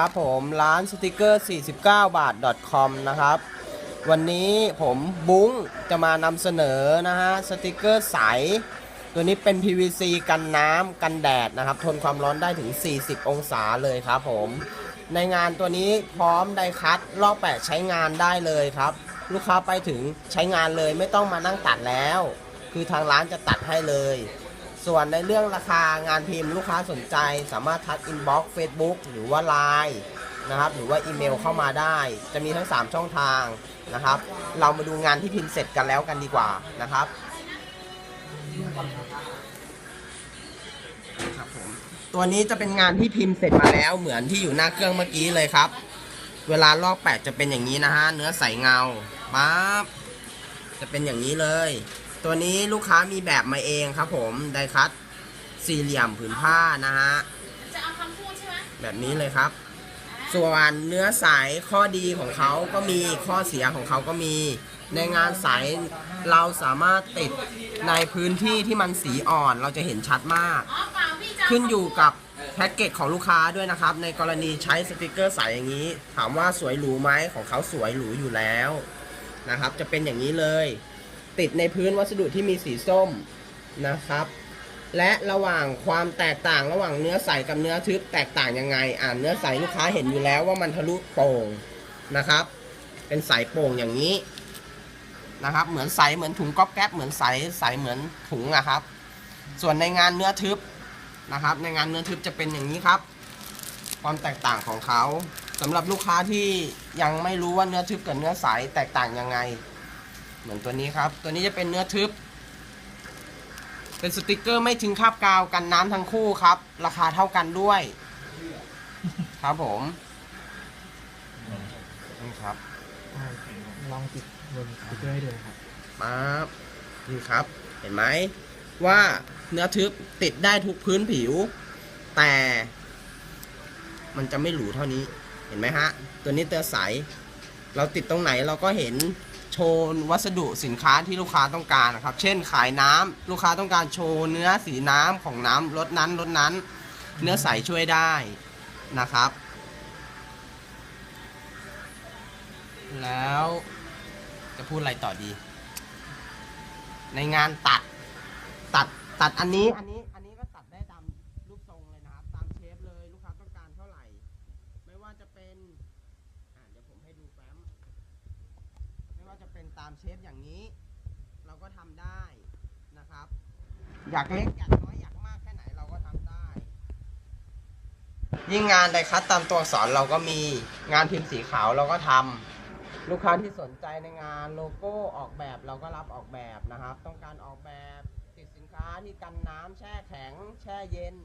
ครับผมร้านสติกเกอร์ 49 บาท .com นะครับ วันนี้ผมบุ้งจะมานำเสนอนะฮะสติกเกอร์ใส ตัวนี้เป็น PVC กันน้ำกันแดดนะครับ ทนความร้อนได้ถึง 40 องศาเลยครับผม ในงานตัวนี้พร้อมไดคัตลอกแปะใช้งานได้เลยครับ ลูกค้าไปถึงใช้งานเลยไม่ต้องมานั่งตัดแล้ว คือทางร้านจะตัดให้เลย ส่วนในเรื่องราคางานพิมพ์ลูกค้าสนใจ สามารถทักอินบ็อกซ์เฟซบุ๊กหรือว่า Line นะครับหรือว่าอีเมลเข้ามาได้ จะมีทั้ง 3 ช่องทางนะครับ เรามาดูงานที่พิมพ์เสร็จกันแล้วกันดีกว่านะครับครับผมตัวนี้จะเป็นงานที่พิมพ์เสร็จมาแล้วเหมือนที่อยู่หน้าเครื่องเมื่อกี้เลยครับ เวลาลอกแปะจะเป็นอย่างนี้นะฮะเนื้อใสเงาปั๊บจะเป็นอย่างนี้เลย ตัวนี้ลูกค้ามีแบบมาเองครับผมไดคัตสี่เหลี่ยมผืนผ้านะฮะจะเอาคำพูดใช่ไหมแบบนี้เลยครับ ส่วนเนื้อใสข้อดีของเขาก็มีข้อเสียของเขาก็มี ในงานใสเราสามารถติดในพื้นที่ที่มันสีอ่อนเราจะเห็นชัดมาก อ๋อเปล่าพี่จะขึ้นอยู่กับแพ็กเกจของลูกค้าด้วยนะครับ ในกรณีใช้สติกเกอร์ใสอย่างนี้ ถามว่าสวยหรูไหมของเขาสวยหรูอยู่แล้วนะครับ จะเป็นอย่างนี้เลย ติดในพื้นวัสดุที่มีสีส้มนะครับ และระหว่างความแตกต่างระหว่างเนื้อใสกับเนื้อทึบแตกต่างยังไง อ่านเนื้อใสลูกค้าเห็นอยู่แล้วว่ามันทะลุโป่งนะครับ เป็นใสโป่งอย่างนี้นะครับ เหมือนใสเหมือนถุงก๊อบแก๊บเหมือนใสใสเหมือนถุงอะครับ ส่วนในงานเนื้อทึบนะครับ ในงานเนื้อทึบจะเป็นอย่างนี้ครับ ความแตกต่างของเขาสำหรับลูกค้าที่ยังไม่รู้ว่าเนื้อทึบกับเนื้อใสแตกต่างยังไง เหมือนตัวนี้ครับ ตัวนี้จะเป็นเนื้อทึบ เป็นสติกเกอร์ไม่ทิ้งคราบกาวกันน้ำทั้งคู่ครับ ราคาเท่ากันด้วย ครับผมนี่ครับลองติดบนสติ๊กเกอร์ให้ดูนะครับปั๊บนี่ครับ เห็นไหมว่าเนื้อทึบติดได้ทุกพื้นผิว แต่ มันจะไม่หรูเท่านี้ เห็นไหมฮะ ตัวนี้เตอใส เราติดตรงไหนเราก็เห็นโช ว์ วัสดุสินค้าที่ลูกค้าต้องการนะครับ เช่นขายน้ำลูกค้าต้องการโชว์เนื้อสีน้ำของน้ำรสนั้นรสนั้น เนื้อใสช่วยได้นะครับ แล้วจะพูดอะไรต่อดี ในงานตัดตัดตัดอันนี้อันนี้อันนี้ก็ตัดได้ตามรูปทรงเลยนะครับ ตามเชฟเลยลูกค้าต้องการเท่าไหร่ ไม่ว่าจะเป็นอ่าเดี๋ยวผมให้ดูแฟ้ม ไม่ว่าจะเป็นตามเชฟอย่างนี้ เราก็ทำได้นะครับ อยากเล็กอยากน้อยอยากมากแค่ไหนเราก็ทำได้ ยิ่งงานไดคัตตามตัวอักษรเราก็มีงานพิมพ์สีขาวเราก็ทำลูกค้าที่สนใจในงานโลโก้ออกแบบเราก็รับออกแบบนะครับ ต้องการออกแบบติดสินค้าที่กันน้ำแช่แข็ง แช่เย็น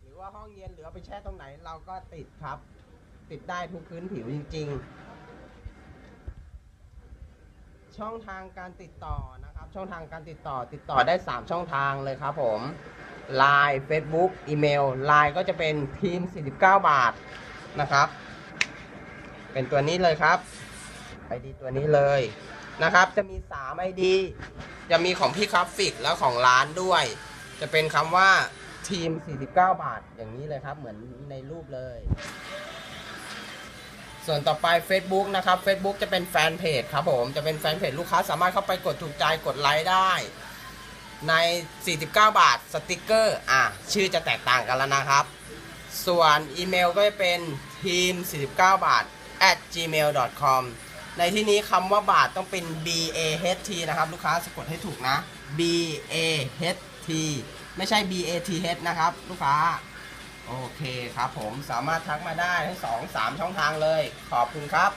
หรือว่าห้องเย็นหรือเอาไปแช่ตรงไหนเราก็ติดครับ ติดได้ทุกพื้นผิวจริง ๆ ช่องทางการติดต่อนะครับ ช่องทางการติดต่อติดต่อได้ 3 ช่องทางเลยครับผม Line Facebook อีเมล Line ก็จะเป็นทีม 49 บาทนะครับ เป็นตัวนี้เลยครับ ID ตัวนี้เลยนะครับ จะมี 3 ID จะมีของพี่คราฟฟิกแล้วของร้านด้วย จะเป็นคำว่าทีม 49 บาท อย่างนี้เลยครับ เหมือนในรูปเลย ส่วนต่อไป Facebook นะครับ Facebook จะเป็นแฟนเพจครับผมจะเป็นแฟนเพจลูกค้าสามารถเข้าไปกดถูกใจกดไลค์ได้ ใน 49 บาทสติกเกอร์อะชื่อจะแตกต่างกันแล้วนะครับ ส่วนอีเมลก็จะเป็นทีม 49 บาท at gmail.com ในที่นี้คำว่าบาทต้องเป็น b a h t นะครับ ลูกค้าสะกดให้ถูกนะ b a h t ไม่ใช่ b a t h นะครับ ลูกค้า โอเคครับผมสามารถทักมาได้ทั้ง2 3ช่องทางเลย ขอบคุณครับ